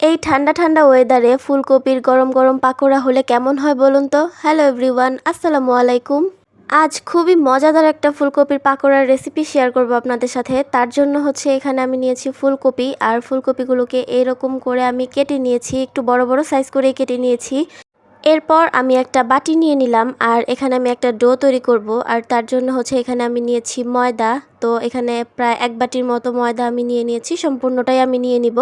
এই ঠান্ডা ঠান্ডা ওয়েদারে ফুলকপির গরম গরম পাকোড়া হলে কেমন হয় বলুন তো? হ্যালো এভরিওয়ান আসসালামু আলাইকুম। আজ খুবই মজাদার একটা ফুলকপির পাকোড়ার রেসিপি শেয়ার করব আপনাদের সাথে। তার জন্য হচ্ছে এখানে আমি নিয়েছি ফুলকপি, আর ফুলকপিগুলোকে এরকম করে আমি কেটে নিয়েছি, একটু বড় বড় সাইজ করে কেটে নিয়েছি। এরপর আমি একটা বাটি নিয়ে নিলাম, আর এখানে আমি একটা ডো তৈরি করব। আর তার জন্য হচ্ছে এখানে আমি নিয়েছি ময়দা। তো এখানে প্রায় এক বাটির মতো ময়দা আমি নিয়ে নিয়েছি, সম্পূর্ণটাই আমি নিয়ে নিব।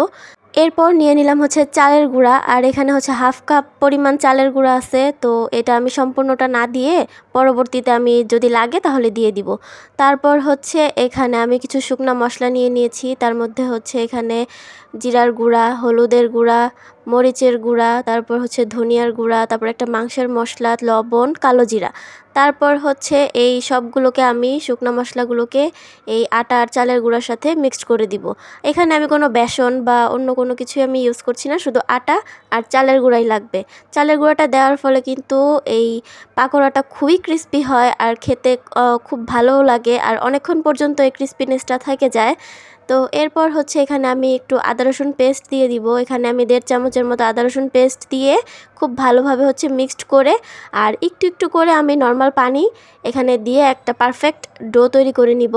এরপর নিয়ে নিলাম হচ্ছে চালের গুঁড়া, আর এখানে হচ্ছে হাফ কাপ পরিমাণ চালের গুঁড়া আছে, তো এটা আমি সম্পূর্ণটা না দিয়ে পরবর্তীতে আমি যদি লাগে তাহলে দিয়ে দিব। তারপর হচ্ছে এখানে আমি কিছু শুকনো মশলা নিয়ে নিয়েছি, তার মধ্যে হচ্ছে এখানে জিরার গুঁড়া, হলুদের গুঁড়া মরিচের গুঁড়া, তারপর হচ্ছে ধনিয়ার গুঁড়া, তারপর একটা মাংসের মশলা, লবণ, কালো জিরা। তারপর হচ্ছে এই সবগুলোকে আমি শুকনো মশলাগুলোকে এই আটা আর চালের গুঁড়ার সাথে মিক্সড করে দিব। এখানে আমি কোনো বেসন বা অন্য কোনো কিছুই আমি ইউজ করছি না, শুধু আটা আর চালের গুঁড়াই লাগবে। চালের গুঁড়াটা দেওয়ার ফলে কিন্তু এই পাকোড়াটা খুবই ক্রিস্পি হয় আর খেতে খুব ভালোও লাগে আর অনেকক্ষণ পর্যন্ত এই ক্রিস্পিনেসটা থেকে যায়। তো এরপর হচ্ছে এখানে আমি একটু আদা রসুন পেস্ট দিয়ে দিব। এখানে আমি দেড় চামচের মতো আদা রসুন পেস্ট দিয়ে খুব ভালোভাবে হচ্ছে মিক্সড করে আর একটু একটু করে আমি নর্মাল পানি এখানে দিয়ে একটা পারফেক্ট ডো তৈরি করে নিব।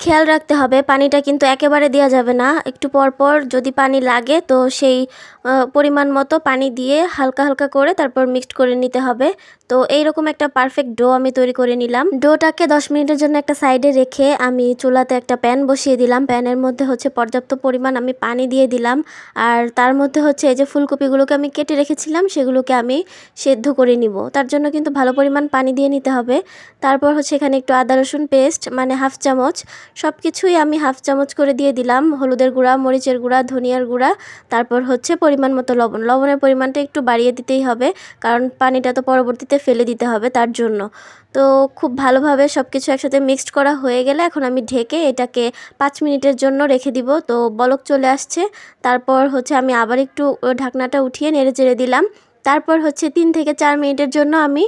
খেয়াল রাখতে হবে। পানিটা কিন্তু একেবারে দেওয়া যাবে না। একটু পর পর যদি পানি লাগে তো সেই পরিমাণ মতো পানি দিয়ে হালকা হালকা করে তারপর মিক্সড করে নিতে হবে। তো এইরকম একটা পারফেক্ট ডো আমি তৈরি করে নিলাম। ডোটাকে দশ মিনিটের জন্য একটা সাইডে রেখে আমি চুলাতে একটা প্যান বসিয়ে দিলাম। প্যানের মধ্যে হচ্ছে পর্যাপ্ত পরিমাণ আমি পানি দিয়ে দিলাম। আর তার মধ্যে হচ্ছে এই যে ফুলকপিগুলোকে আমি কেটে রেখেছিলাম, সেগুলোকে আমি সেদ্ধ করে নিব। তার জন্য কিন্তু ভালো পরিমাণ পানি দিয়ে নিতে হবে। তারপর হচ্ছে এখানে একটু আদা রসুন পেস্ট মানে হাফ চামচ সব কিছুই আমি হাফ চামচ করে দিয়ে দিলাম। হলুদের গুঁড়া, মরিচের গুঁড়া, ধনিয়ার গুঁড়া। তারপর হচ্ছে পরিমাণ মতো লবণ। লবণের পরিমাণটা একটু বাড়িয়ে দিতেই হবে, কারণ পানিটা তো পরবর্তীতে ফেলে দিতে হবে তার জন্য। তো খুব ভালোভাবে সব কিছু একসাথে মিক্সড করা হয়ে গেলে এখন আমি ঢেকে এটাকে পাঁচ মিনিটের জন্য রেখে দিব। তো বলক চলে আসছে। তারপর হচ্ছে আমি আবার একটু ঢাকনাটা উঠিয়ে নেড়ে চেড়ে দিলাম। তারপর হচ্ছে তিন থেকে চার মিনিটের জন্য আমি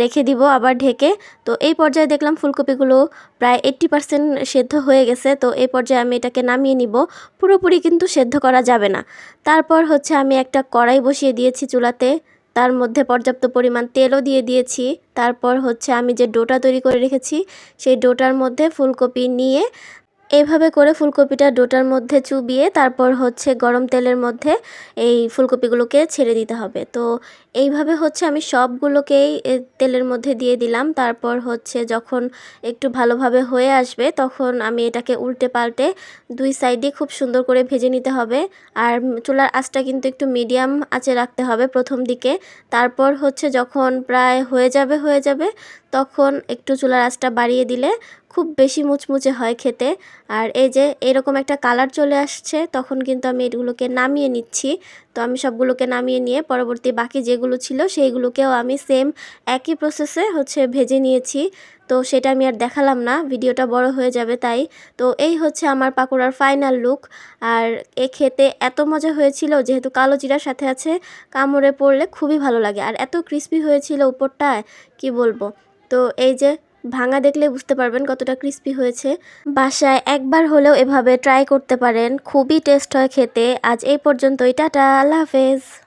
রেখে দিব আবার ঢেকে। তো এই পর্যায়ে দেখলাম ফুলকপিগুলো প্রায় এইট্টি পারসেন্ট সেদ্ধ হয়ে গেছে। তো এই পর্যায়ে আমি এটাকে নামিয়ে নিব। পুরোপুরি কিন্তু সেদ্ধ করা যাবে না। তারপর হচ্ছে আমি একটা কড়াই বসিয়ে দিয়েছি চুলাতে। তার মধ্যে পর্যাপ্ত পরিমাণ তেলও দিয়ে দিয়েছি। তারপর হচ্ছে আমি যে ডোটা তৈরি করে রেখেছি, সেই ডোটার মধ্যে ফুলকপি নিয়ে এইভাবে করে ফুলকপিটা ডোটার মধ্যে চুবিয়ে তারপর হচ্ছে গরম তেলের মধ্যে এই ফুলকপিগুলোকে ছেড়ে দিতে হবে। তো এইভাবে হচ্ছে আমি সবগুলোকেই তেলের মধ্যে দিয়ে দিলাম। তারপর হচ্ছে যখন একটু ভালোভাবে হয়ে আসবে তখন আমি এটাকে উল্টে পাল্টে দুই সাইডে খুব সুন্দর করে ভেজে নিতে হবে। আর চুলার আঁচটা কিন্তু একটু মিডিয়াম আঁচে রাখতে হবে প্রথম দিকে। তারপর হচ্ছে যখন প্রায় হয়ে যাবে হয়ে যাবে তখন একটু চুলার আঁচটা বাড়িয়ে দিলে খুব বেশি মুচমুচে হয় খেতে। আর এই যে এরকম একটা কালার চলে আসছে, তখন কিন্তু আমি এগুলোকে নামিয়ে নিচ্ছি। তো আমি সবগুলোকে নামিয়ে নিয়ে পরবর্তী বাকি যেগুলো ছিল, সেইগুলোকেও আমি সেম একই প্রসেসে হচ্ছে ভেজে নিয়েছি। তো সেটা আমি আর দেখালাম না, ভিডিওটা বড় হয়ে যাবে তাই। তো এই হচ্ছে আমার পাকোড়ার ফাইনাল লুক আর এ খেতে এত মজা হয়েছিল, যেহেতু কালো জিরার সাথে আছে, কামড়ে পড়লে খুবই ভালো লাগে। আর এত ক্রিস্পি হয়েছিল উপরটায়, কি বলব? তো এই যে ভাঙা দেখলে বুঝতে পারবেন কতটা ক্রিস্পি হয়েছে। বাসায় একবার হলেও এভাবে ট্রাই করতে পারেন। খুবই টেস্ট হয় খেতে। আজ এই পর্যন্তই। টাটা, আল্লাহ হাফেজ।